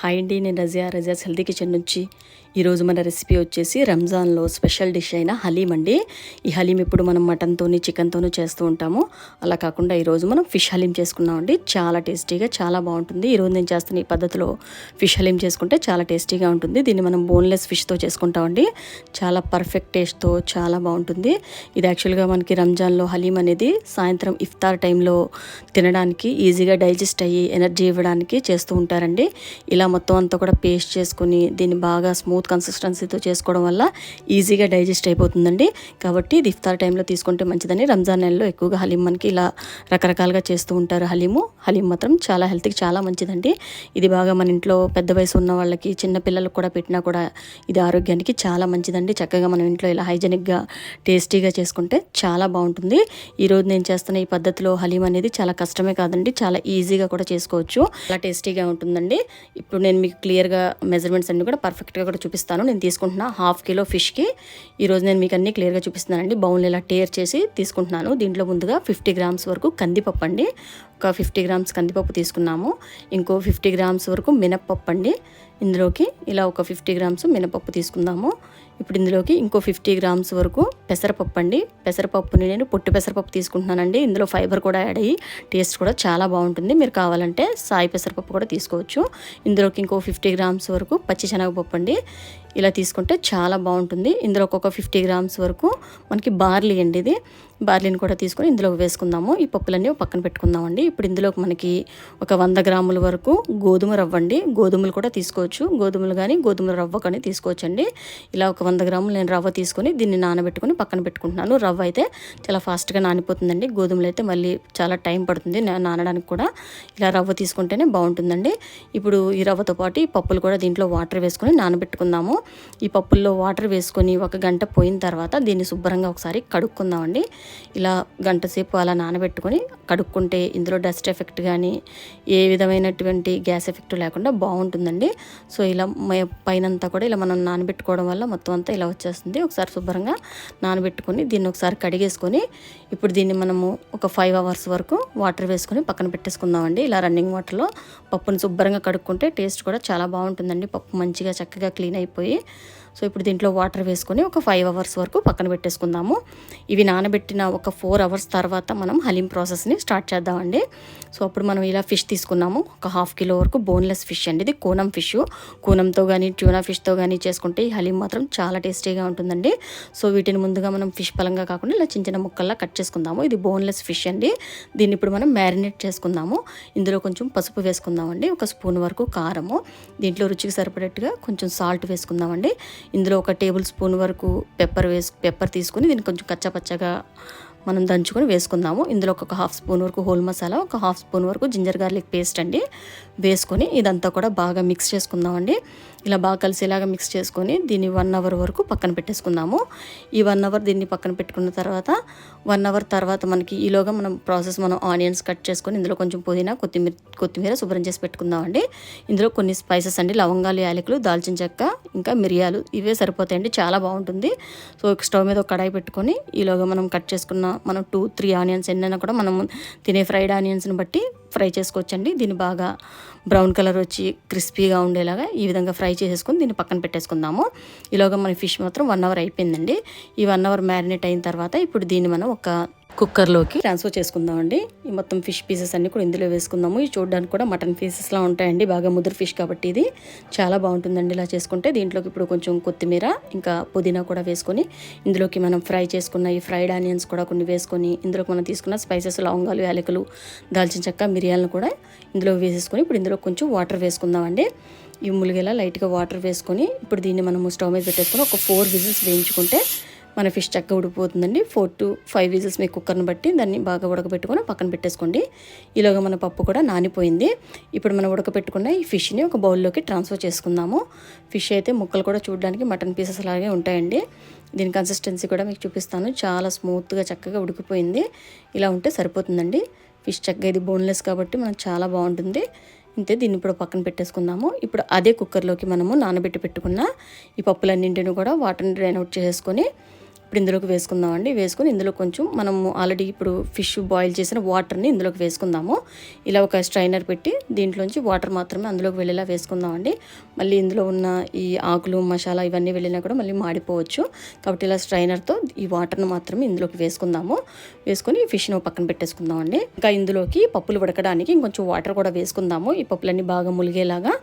Hi అండి నేను Razia. Razia's healthy kitchen నుంచి ఈరోజు మన రెసిపీ వచ్చేసి రంజాన్లో స్పెషల్ డిష్ అయిన హలీం అండి. ఈ హలీం ఇప్పుడు మనం మటన్తోని చికెన్తోనూ చేస్తూ ఉంటాము. అలా కాకుండా ఈరోజు మనం ఫిష్ హలీం చేసుకున్నామండి చాలా టేస్టీగా చాలా బాగుంటుంది. ఈరోజు నేను చేస్తున్న ఈ పద్ధతిలో ఫిష్ హలీం చేసుకుంటే చాలా టేస్టీగా ఉంటుంది. దీన్ని మనం బోన్లెస్ ఫిష్తో చేసుకుంటామండి చాలా పర్ఫెక్ట్ టేస్ట్తో చాలా బాగుంటుంది. ఇది యాక్చువల్గా మనకి రంజాన్లో హలీం అనేది సాయంత్రం ఇఫ్తార్ టైంలో తినడానికి ఈజీగా డైజెస్ట్ అయ్యి ఎనర్జీ ఇవ్వడానికి చేస్తూ ఉంటారండి. ఇలా మొత్తం అంతా కూడా పేస్ట్ చేసుకుని దీన్ని బాగా స్మూత్ కన్సిస్టెన్సీతో చేసుకోవడం వల్ల ఈజీగా డైజెస్ట్ అయిపోతుందండి. కాబట్టి ఇది ఇఫ్తార్ టైంలో తీసుకుంటే మంచిదని. రంజాన్ నెలలో ఎక్కువగా హలీం మనకి ఇలా రకరకాలుగా చేస్తూ ఉంటారు హలీము. హలీం మాత్రం చాలా హెల్త్కి చాలా మంచిదండి. ఇది బాగా మన ఇంట్లో పెద్ద వయసు ఉన్న వాళ్ళకి చిన్న పిల్లలకు కూడా పెట్టినా కూడా ఇది ఆరోగ్యానికి చాలా మంచిదండి. చక్కగా మనం ఇంట్లో ఇలా హైజెనిక్గా టేస్టీగా చేసుకుంటే చాలా బాగుంటుంది. ఈరోజు నేను చేస్తున్న ఈ పద్ధతిలో హలీం అనేది చాలా కష్టమే కాదండి. చాలా ఈజీగా కూడా చేసుకోవచ్చు. చాలా టేస్టీగా ఉంటుందండి. ఇప్పుడు నేను మీకు క్లియర్గా మెజర్మెంట్స్ అన్ని కూడా పర్ఫెక్ట్గా కూడా చూపిస్తాను. నేను తీసుకుంటున్న హాఫ్ కిలో ఫిష్కి ఈరోజు నేను మీకు అన్ని క్లియర్గా చూపిస్తున్నానండి. బౌల్ ఇలా టేర్ చేసి తీసుకుంటున్నాను. దీంట్లో ముందుగా ఫిఫ్టీ గ్రామ్స్ వరకు కందిపప్పు అండి. ఒక ఫిఫ్టీ గ్రామ్స్ కందిపప్పు తీసుకున్నాము. ఇంకో ఫిఫ్టీ గ్రామ్స్ వరకు మినప్పప్పు అండి. ఇందులోకి ఇలా ఒక ఫిఫ్టీ గ్రామ్స్ మినపప్పు తీసుకుందాము. ఇప్పుడు ఇందులోకి ఇంకో ఫిఫ్టీ గ్రామ్స్ వరకు పెసరపప్పు అండి. పెసరపప్పుని నేను పొట్టు పెసరపప్పు తీసుకుంటున్నానండి. ఇందులో ఫైబర్ కూడా యాడ్ అయ్యి టేస్ట్ కూడా చాలా బాగుంటుంది. మీరు కావాలంటే సాయి పెసరపప్పు కూడా తీసుకోవచ్చు. ఇందులోకి ఇంకో ఫిఫ్టీ గ్రామ్స్ వరకు పచ్చి శనగపప్పు అండి. ఇలా తీసుకుంటే చాలా బాగుంటుంది. ఇందులో ఒక ఫిఫ్టీ గ్రామ్స్ వరకు మనకి బార్లీ అండి ఇది. బార్లీని కూడా తీసుకొని ఇందులోకి వేసుకుందాము. ఈ పప్పులన్నీ పక్కన పెట్టుకుందామండి. ఇప్పుడు ఇందులోకి మనకి ఒక వంద గ్రాముల వరకు గోధుమ రవ్వ అండి. గోధుమలు కూడా తీసుకోవచ్చు. గోధుమలు కానీ గోధుమల రవ్వ కానీ తీసుకోవచ్చు అండి ఇలా ఒక వంద గ్రాములు నేను రవ్వ తీసుకొని దీన్ని నానబెట్టుకొని పక్కన పెట్టుకుంటున్నాను. రవ్వ అయితే చాలా ఫాస్ట్గా నానిపోతుందండి. గోధుమలు అయితే మళ్ళీ చాలా టైం పడుతుంది నానడానికి కూడా. ఇలా రవ్వ తీసుకుంటేనే బాగుంటుందండి. ఇప్పుడు ఈ రవ్వతో పాటు ఈ పప్పులు కూడా దీంట్లో వాటర్ వేసుకొని నానబెట్టుకుందాము. ఈ పప్పుల్లో వాటర్ వేసుకొని ఒక గంట పోయిన తర్వాత దీన్ని శుభ్రంగా ఒకసారి కడుక్కుందామండి. ఇలా గంట సేపు అలా నానబెట్టుకొని కడుక్కుంటే ఇందులో డస్ట్ ఎఫెక్ట్ కానీ ఏ విధమైనటువంటి గ్యాస్ ఎఫెక్ట్ లేకుండా బాగుంటుందండి. సో ఇలా పైనంతా కూడా ఇలా మనం నానబెట్టుకోవడం వల్ల మొత్తం అంతా ఇలా వచ్చేస్తుంది. ఒకసారి శుభ్రంగా నానబెట్టుకొని దీన్ని ఒకసారి కడిగేసుకొని ఇప్పుడు దీన్ని మనము ఒక ఫైవ్ అవర్స్ వరకు వాటర్ వేసుకొని పక్కన పెట్టేసుకుందామండి. ఇలా రన్నింగ్ వాటర్లో పప్పుని శుభ్రంగా కడుక్కుంటే టేస్ట్ కూడా చాలా బాగుంటుందండి. పప్పు మంచిగా చక్కగా క్లీన్ అయిపోయి సో ఇప్పుడు దీంట్లో వాటర్ వేసుకొని ఒక ఫైవ్ అవర్స్ వరకు పక్కన పెట్టేసుకుందాము. ఇవి నానబెట్టిన ఒక ఫోర్ అవర్స్ తర్వాత మనం హలీం ప్రాసెస్ని స్టార్ట్ చేద్దామండి. సో అప్పుడు మనం ఇలా ఫిష్ తీసుకున్నాము. ఒక హాఫ్ కిలో వరకు బోన్లెస్ ఫిష్ అండి. ఇది కోనం ఫిష్ కోనంతో కానీ ట్యూనా ఫిష్తో కానీ చేసుకుంటే ఈ హలీం మాత్రం చాలా టేస్టీగా ఉంటుందండి. సో వీటిని ముందుగా మనం ఫిష్ పలంగా కాకుండా ఇలా చిన్న చిన్న ముక్కల్లా కట్ చేసుకుందాము. ఇది బోన్లెస్ ఫిష్ అండి. దీన్ని ఇప్పుడు మనం మ్యారినేట్ చేసుకుందాము. ఇందులో కొంచెం పసుపు వేసుకుందామండి. ఒక స్పూన్ వరకు కారము. దీంట్లో రుచికి సరిపడేట్టుగా కొంచెం సాల్ట్ వేసుకుందామండి. ఇందులో ఒక టేబుల్ స్పూన్ వరకు పెప్పర్ వేసు పెప్పర్ తీసుకుని దీన్ని కొంచెం కచ్చపచ్చగా మనం దంచుకొని వేసుకుందాము. ఇందులో ఒక హాఫ్ స్పూన్ వరకు హోల్ మసాలా ఒక హాఫ్ స్పూన్ వరకు జింజర్ గార్లిక్ పేస్ట్ అండి. వేసుకొని ఇదంతా కూడా బాగా మిక్స్ చేసుకుందామండి. ఇలా బాగా కలిసేలాగా మిక్స్ చేసుకొని దీన్ని వన్ అవర్ వరకు పక్కన పెట్టేసుకుందాము. ఈ వన్ అవర్ దీన్ని పక్కన పెట్టుకున్న తర్వాత వన్ అవర్ తర్వాత మనకి ఈలోగా మనం ప్రాసెస్ మనం ఆనియన్స్ కట్ చేసుకొని ఇందులో కొంచెం పుదీనా కొత్తిమీర కొత్తిమీర శుభ్రం చేసి పెట్టుకుందామండి. ఇందులో కొన్ని స్పైసెస్ అండి. లవంగాలు యాలకులు దాల్చిన చెక్క ఇంకా మిరియాలు ఇవే సరిపోతాయండి. చాలా బాగుంటుంది. సో స్టవ్ మీద ఒక కడాయి పెట్టుకొని ఈలోగా మనం కట్ చేసుకున్న మనం టూ త్రీ ఆనియన్స్ ఎన్నైనా కూడా మనం తినే ఫ్రైడ్ ఆనియన్స్ని బట్టి ఫ్రై చేసుకోవచ్చండి. దీన్ని బాగా బ్రౌన్ కలర్ వచ్చి క్రిస్పీగా ఉండేలాగా ఈ విధంగా ఫ్రై చేసేసుకుని దీన్ని పక్కన పెట్టేసుకుందాము. ఈలోగా మన ఫిష్ మాత్రం వన్ అవర్ అయిపోయిందండి. ఈ వన్ అవర్ మ్యారినేట్ అయిన తర్వాత ఇప్పుడు దీన్ని మనం ఒక కుక్కర్లోకి. ట్రాన్స్ఫర్ చేసుకుందామండి. ఈ మొత్తం ఫిష్ పీసెస్ అన్ని కూడా ఇందులో వేసుకుందాము. ఇవి చూడడానికి కూడా మటన్ పీసెస్లా ఉంటాయండి. బాగా ముదురు ఫిష్ కాబట్టి ఇది. చాలా బాగుంటుందండి ఇలా చేసుకుంటే. దీంట్లోకి ఇప్పుడు కొంచెం కొత్తిమీర ఇంకా పుదీనా కూడా వేసుకొని ఇందులోకి మనం ఫ్రై చేసుకున్న ఈ ఫ్రైడ్ ఆనియన్స్ కూడా కొన్ని వేసుకొని ఇందులోకి మనం తీసుకున్న స్పైసెస్ లవంగాలు యాలకులు దాల్చిన చెక్క మిరియాలను కూడా ఇందులో వేసేసుకొని ఇప్పుడు ఇందులో కొంచెం వాటర్ వేసుకుందామండి. ఈ ములిగేలా లైట్గా వాటర్ వేసుకొని ఇప్పుడు దీన్ని మనము స్టవ్ మీద పెట్టేసుకొని ఒక ఫోర్ విజిల్స్ వేయించుకుంటే మన ఫిష్ చక్కగా ఉడిపోతుందండి ఫోర్ టు ఫైవ్ విజిల్స్ మీ కుక్కర్ని బట్టి దాన్ని బాగా ఉడకబెట్టుకొని పక్కన పెట్టేసుకోండి. ఈలోగా మన పప్పు కూడా నానిపోయింది. ఇప్పుడు మనం ఉడకబెట్టుకున్న ఈ ఫిష్ని ఒక బౌల్లోకి ట్రాన్స్ఫర్ చేసుకుందాము. ఫిష్ అయితే ముక్కలు కూడా చూడడానికి మటన్ పీసెస్ లాగే ఉంటాయండి. దీని కన్సిస్టెన్సీ కూడా మీకు చూపిస్తాను. చాలా స్మూత్గా చక్కగా ఉడికిపోయింది. ఇలా ఉంటే సరిపోతుందండి. ఫిష్ చక్కగా ఇది బోన్లెస్ కాబట్టి మనకు చాలా బాగుంటుంది. ఇంతే దీన్ని ఇప్పుడు పక్కన పెట్టేసుకుందాము. ఇప్పుడు అదే కుక్కర్లోకి మనము నానబెట్టి పెట్టుకున్న ఈ పప్పులన్నింటిని కూడా వాటర్ని డ్రైన్ అవుట్ చేసుకొని ఇప్పుడు ఇందులోకి వేసుకుందామండి. వేసుకుని ఇందులో కొంచెం మనము ఆల్రెడీ ఇప్పుడు ఫిష్ బాయిల్ చేసిన వాటర్ని ఇందులోకి వేసుకుందాము. ఇలా ఒక స్ట్రైనర్ పెట్టి దీంట్లోంచి వాటర్ మాత్రమే అందులోకి వెళ్ళేలా వేసుకుందామండి. మళ్ళీ ఇందులో ఉన్న ఈ ఆకులు మసాలా ఇవన్నీ వెళ్ళినా కూడా మళ్ళీ మాడిపోవచ్చు. కాబట్టి ఇలా స్ట్రైనర్తో ఈ వాటర్ని మాత్రమే ఇందులోకి వేసుకుందాము. వేసుకొని ఫిష్ను పక్కన పెట్టేసుకుందామండి. ఇంకా ఇందులోకి పప్పులు ఉడకడానికి ఇంకొంచెం వాటర్ కూడా వేసుకుందాము. ఈ పప్పులన్నీ బాగా ములిగేలాగా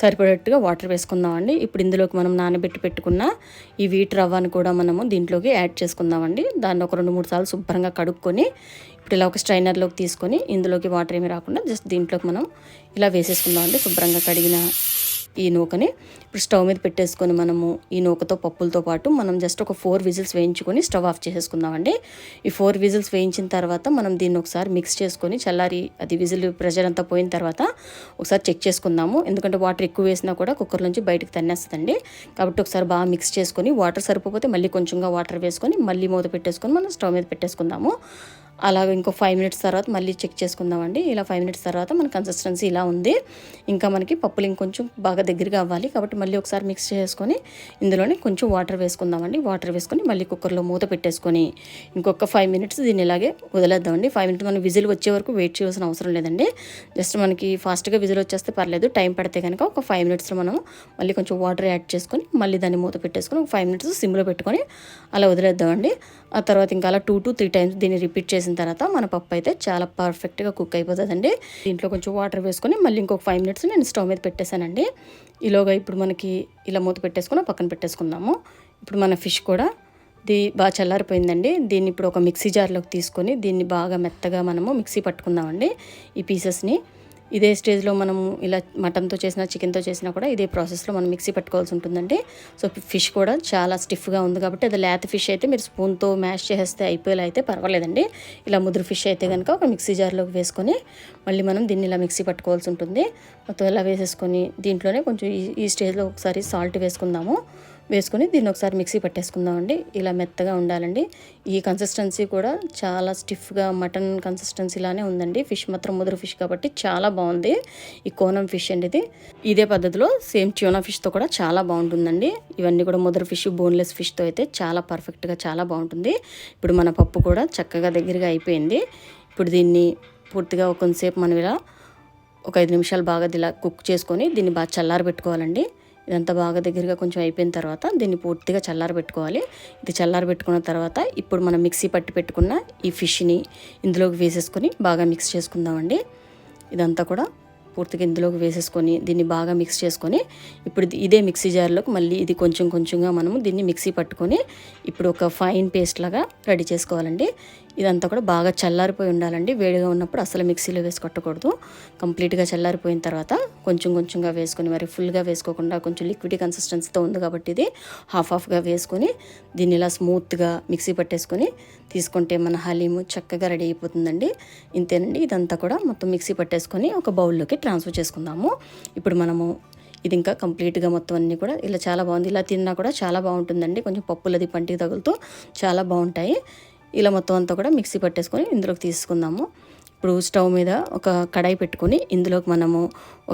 సరిపడేట్టుగా వాటర్ వేసుకుందామండి. ఇప్పుడు ఇందులోకి మనం నానబెట్టి పెట్టుకున్న ఈ వీట్ రవ్వను కూడా మనము దీంట్లోకి యాడ్ చేసుకుందామండి. దాన్ని ఒక రెండు మూడు సార్లు శుభ్రంగా కడుక్కొని ఇప్పుడు ఇలా ఒక స్ట్రైనర్లోకి తీసుకొని ఇందులోకి వాటర్ ఏమి రాకుండా జస్ట్ దీంట్లోకి మనం ఇలా వేసేసుకుందామండి. శుభ్రంగా కడిగిన ఈ నూకని ఇప్పుడు స్టవ్ మీద పెట్టేసుకొని మనము ఈ నూకతో పప్పులతో పాటు మనం జస్ట్ ఒక ఫోర్ విజిల్స్ వేయించుకొని స్టవ్ ఆఫ్ చేసేసుకుందామండి. ఈ ఫోర్ విజిల్స్ వేయించిన తర్వాత మనం దీన్ని ఒకసారి మిక్స్ చేసుకొని చల్లారి అది విజిల్ ప్రెషర్ అంతా పోయిన తర్వాత ఒకసారి చెక్ చేసుకుందాము. ఎందుకంటే వాటర్ ఎక్కువ వేసినా కూడా కుక్కర్ నుంచి బయటకు తన్నేస్తుందండి. కాబట్టి ఒకసారి బాగా మిక్స్ చేసుకొని వాటర్ సరిపోతే మళ్ళీ కొంచెంగా వాటర్ వేసుకొని మళ్ళీ మూత పెట్టేసుకొని మనం స్టవ్ మీద పెట్టేసుకుందాము. అలాగ ఇంకో ఫైవ్ మినిట్స్ తర్వాత మళ్ళీ చెక్ చేసుకుందామండి. ఇలా ఫైవ్ మినిట్స్ తర్వాత మన కన్సిస్టెన్సీ ఇలా ఉంది. ఇంకా మనకి పప్పులు ఇంకొంచెం బాగా దగ్గరగా అవ్వాలి కాబట్టి మళ్ళీ ఒకసారి మిక్స్ చేసుకొని ఇందులోనే కొంచెం వాటర్ వేసుకుందామండి. వాటర్ వేసుకొని మళ్ళీ కుక్కర్లో మూత పెట్టేసుకొని ఇంకొక ఫైవ్ మినిట్స్ దీన్ని ఇలాగే వదిలేద్దామండి. ఫైవ్ మినిట్స్ మనం విజిల్ వచ్చే వరకు వెయిట్ చేయాల్సిన అవసరం లేదండి. జస్ట్ మనకి ఫాస్ట్గా విజిల్ వచ్చేస్తే పర్లేదు. టైం పడితే కనుక ఒక ఫైవ్ మినిట్స్లో మనం మళ్ళీ కొంచెం వాటర్ యాడ్ చేసుకొని మళ్ళీ దాన్ని మూత పెట్టేసుకొని ఒక ఫైవ్ మినిట్స్ సిమ్లో పెట్టుకొని అలా వదిలేద్దామండి. ఆ తర్వాత ఇంకా అలా టూ టు త్రీ టైమ్స్ దీన్ని రిపీట్ చేసిన తర్వాత మన పప్పు అయితే చాలా పర్ఫెక్ట్గా కుక్ అయిపోతుందండి. దీంట్లో కొంచెం వాటర్ వేసుకొని మళ్ళీ ఇంకొక ఫైవ్ మినిట్స్ నేను స్టవ్ మీద పెట్టేశానండి. ఈలోగా ఇప్పుడు మనకి ఇలా మూత పెట్టేసుకుని పక్కన పెట్టేసుకుందాము. ఇప్పుడు మన ఫిష్ కూడా దీ బాగా చల్లారిపోయిందండి. దీన్ని ఇప్పుడు ఒక మిక్సీ జార్లోకి తీసుకొని దీన్ని బాగా మెత్తగా మనము మిక్సీ పట్టుకుందామండి. ఈ పీసెస్ని ఇదే స్టేజ్లో మనము ఇలా మటన్తో చేసిన చికెన్తో చేసినా కూడా ఇదే ప్రాసెస్లో మనం మిక్సీ పెట్టుకోవాల్సి ఉంటుందండి. సో ఫిష్ కూడా చాలా స్టిఫ్గా ఉంది కాబట్టి అది లేత ఫిష్ అయితే మీరు స్పూన్తో మ్యాష్ చేస్తే అయిపోయేలా అయితే పర్వాలేదండి. ఇలా ముదురు ఫిష్ అయితే కనుక ఒక మిక్సీ జార్లోకి వేసుకొని మళ్ళీ మనం దీన్ని ఇలా మిక్సీ పట్టుకోవాల్సి ఉంటుంది. మొత్తం ఇలా వేసేసుకొని దీంట్లోనే కొంచెం ఈ ఈ స్టేజ్లో ఒకసారి సాల్ట్ వేసుకుందాము. వేసుకొని దీన్ని ఒకసారి మిక్సీ పట్టేసుకుందామండి. ఇలా మెత్తగా ఉండాలండి. ఈ కన్సిస్టెన్సీ కూడా చాలా స్టిఫ్గా మటన్ కన్సిస్టెన్సీలానే ఉందండి. ఫిష్ మాత్రం ముదురు ఫిష్ కాబట్టి చాలా బాగుంది. ఈ కోనం ఫిష్ అండి ఇది. ఇదే పద్ధతిలో సేమ్ ట్యూనా ఫిష్తో కూడా చాలా బాగుంటుందండి. ఇవన్నీ కూడా ముదురు ఫిష్ బోన్లెస్ ఫిష్తో అయితే చాలా పర్ఫెక్ట్గా చాలా బాగుంటుంది. ఇప్పుడు మన పప్పు కూడా చక్కగా దగ్గరగా అయిపోయింది. ఇప్పుడు దీన్ని పూర్తిగా కొంతసేపు మనం ఇలా ఒక ఐదు నిమిషాలు బాగా ఇలా కుక్ చేసుకొని దీన్ని బాగా చల్లారి పెట్టుకోవాలండి ఇదంతా బాగా దగ్గరగా కొంచెం అయిపోయిన తర్వాత దీన్ని పూర్తిగా చల్లారి పెట్టుకోవాలి. ఇది చల్లారి పెట్టుకున్న తర్వాత ఇప్పుడు మనం మిక్సీ పట్టి పెట్టుకున్న ఈ ఫిష్ని ఇందులోకి వేసేసుకొని బాగా మిక్స్ చేసుకుందామండి. ఇదంతా కూడా పూర్తిగా ఇందులోకి వేసేసుకొని దీన్ని బాగా మిక్స్ చేసుకొని ఇప్పుడు ఇదే మిక్సీ జార్లోకి మళ్ళీ ఇది కొంచెం కొంచెంగా మనము దీన్ని మిక్సీ పట్టుకొని ఇప్పుడు ఒక ఫైన్ పేస్ట్ లాగా రెడీ చేసుకోవాలండి. ఇదంతా కూడా బాగా చల్లారిపోయి ఉండాలండి. వేడిగా ఉన్నప్పుడు అసలు మిక్సీలో వేసి కొట్టకూడదు. కంప్లీట్గా చల్లారిపోయిన తర్వాత కొంచెం కొంచెంగా వేసుకొని మరి ఫుల్గా వేసుకోకుండా కొంచెం లిక్విడ్ కన్సిస్టెన్సీతో ఉంది కాబట్టి ఇది హాఫ్ హాఫ్గా వేసుకొని దీన్ని ఇలా స్మూత్గా మిక్సీ పట్టేసుకొని తీసుకుంటే మన హలీము చక్కగా రెడీ అయిపోతుందండి. ఇంతేనండి. ఇదంతా కూడా మొత్తం మిక్సీ పట్టేసుకొని ఒక బౌల్లోకి ట్రాన్స్ఫర్ చేసుకుందాము. ఇప్పుడు మనము ఇది ఇంకా కంప్లీట్గా మొత్తం అన్నీ కూడా ఇలా చాలా బాగుంది. ఇలా తిన్నా కూడా చాలా బాగుంటుందండి. కొంచెం పప్పులది పంటికి తగులుతూ చాలా బాగుంటాయి. ఇలా మొత్తం అంతా కూడా మిక్సీ పట్టేసుకొని ఇందులోకి తీసుకుందాము. ఇప్పుడు స్టవ్ మీద ఒక కడాయి పెట్టుకొని ఇందులోకి మనము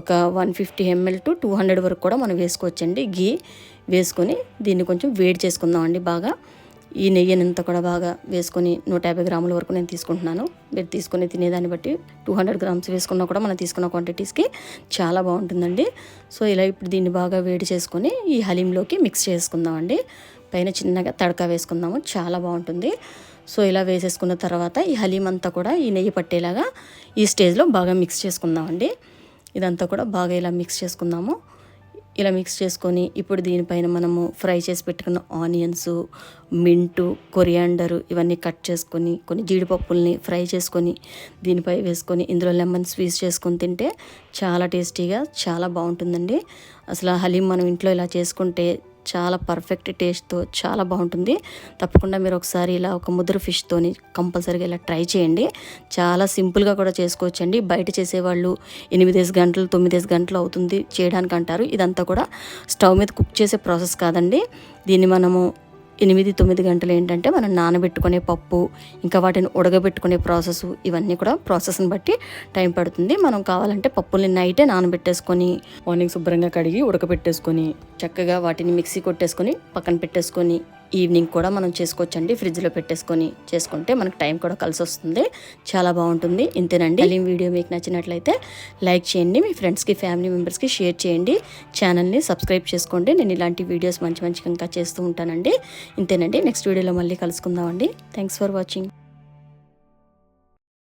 ఒక one fifty ml to two hundred వరకు కూడా మనం వేసుకోవచ్చండి. గీ వేసుకొని దీన్ని కొంచెం వేడి చేసుకుందామండి బాగా. ఈ నెయ్యినంతా కూడా బాగా వేసుకొని నూట యాభై గ్రాముల వరకు నేను తీసుకుంటున్నాను. మీరు తీసుకొని తినేదాన్ని బట్టి టూ హండ్రెడ్ గ్రామ్స్ వేసుకున్నా కూడా మనం తీసుకున్న క్వాంటిటీస్కి చాలా బాగుంటుందండి. సో ఇలా ఇప్పుడు దీన్ని బాగా వేడి చేసుకొని ఈ హలీంలోకి మిక్స్ చేసుకుందామండి. పైన చిన్నగా తడక వేసుకుందాము. చాలా బాగుంటుంది. సో ఇలా వేసేసుకున్న తర్వాత ఈ హలీం అంతా కూడా ఈ నెయ్యి పట్టేలాగా ఈ స్టేజ్లో బాగా మిక్స్ చేసుకుందామండి. ఇదంతా కూడా బాగా ఇలా మిక్స్ చేసుకుందాము. ఇలా మిక్స్ చేసుకొని ఇప్పుడు దీనిపైన మనము ఫ్రై చేసి పెట్టుకున్న ఆనియన్స్ మింటు కొరియాండరు ఇవన్నీ కట్ చేసుకొని కొన్ని జీడిపప్పుల్ని ఫ్రై చేసుకొని దీనిపై వేసుకొని ఇందులో లెమన్ స్వీట్స్ చేసుకొని తింటే చాలా టేస్టీగా చాలా బాగుంటుందండి. అసలు హలీం మనం ఇంట్లో ఇలా చేసుకుంటే చాలా పర్ఫెక్ట్ టేస్ట్తో చాలా బాగుంటుంది. తప్పకుండా మీరు ఒకసారి ఇలా ఒక ముద్ర ఫిష్తోని కంపల్సరీగా ఇలా ట్రై చేయండి. చాలా సింపుల్గా కూడా చేసుకోవచ్చండి. బయట చేసేవాళ్ళు ఎనిమిదేసి గంటలు తొమ్మిదేసి గంటలు అవుతుంది చేయడానికి అంటారు ఇదంతా కూడా స్టవ్ మీద కుక్ చేసే ప్రాసెస్ కాదండి. దీన్ని మనము ఎనిమిది తొమ్మిది గంటలు ఏంటంటే మనం నానబెట్టుకునే పప్పు ఇంకా వాటిని ఉడకబెట్టుకునే ప్రాసెస్ ఇవన్నీ కూడా ప్రాసెస్ని బట్టి టైం పడుతుంది. మనం కావాలంటే పప్పుల్ని నైటే నానబెట్టేసుకొని మార్నింగ్ శుభ్రంగా కడిగి ఉడకబెట్టేసుకొని చక్కగా వాటిని మిక్సీ కొట్టేసుకొని పక్కన పెట్టేసుకొని ఈవినింగ్ కూడా మనం చేసుకోవచ్చండి. ఫ్రిడ్జ్లో పెట్టేసుకొని చేసుకుంటే మనకు టైం కూడా కలిసి వస్తుంది చాలా బాగుంటుంది. ఇంతేనండి. హలీం వీడియో మీకు నచ్చినట్లయితే లైక్ చేయండి. మీ ఫ్రెండ్స్కి ఫ్యామిలీ మెంబర్స్కి షేర్ చేయండి. ఛానల్ని సబ్స్క్రైబ్ చేసుకోండి. నేను ఇలాంటి వీడియోస్ మంచి మంచిగా ఇంకా చేస్తూ ఉంటానండి. ఇంతేనండి. నెక్స్ట్ వీడియోలో మళ్ళీ కలుసుకుందామండి. Thanks for watching.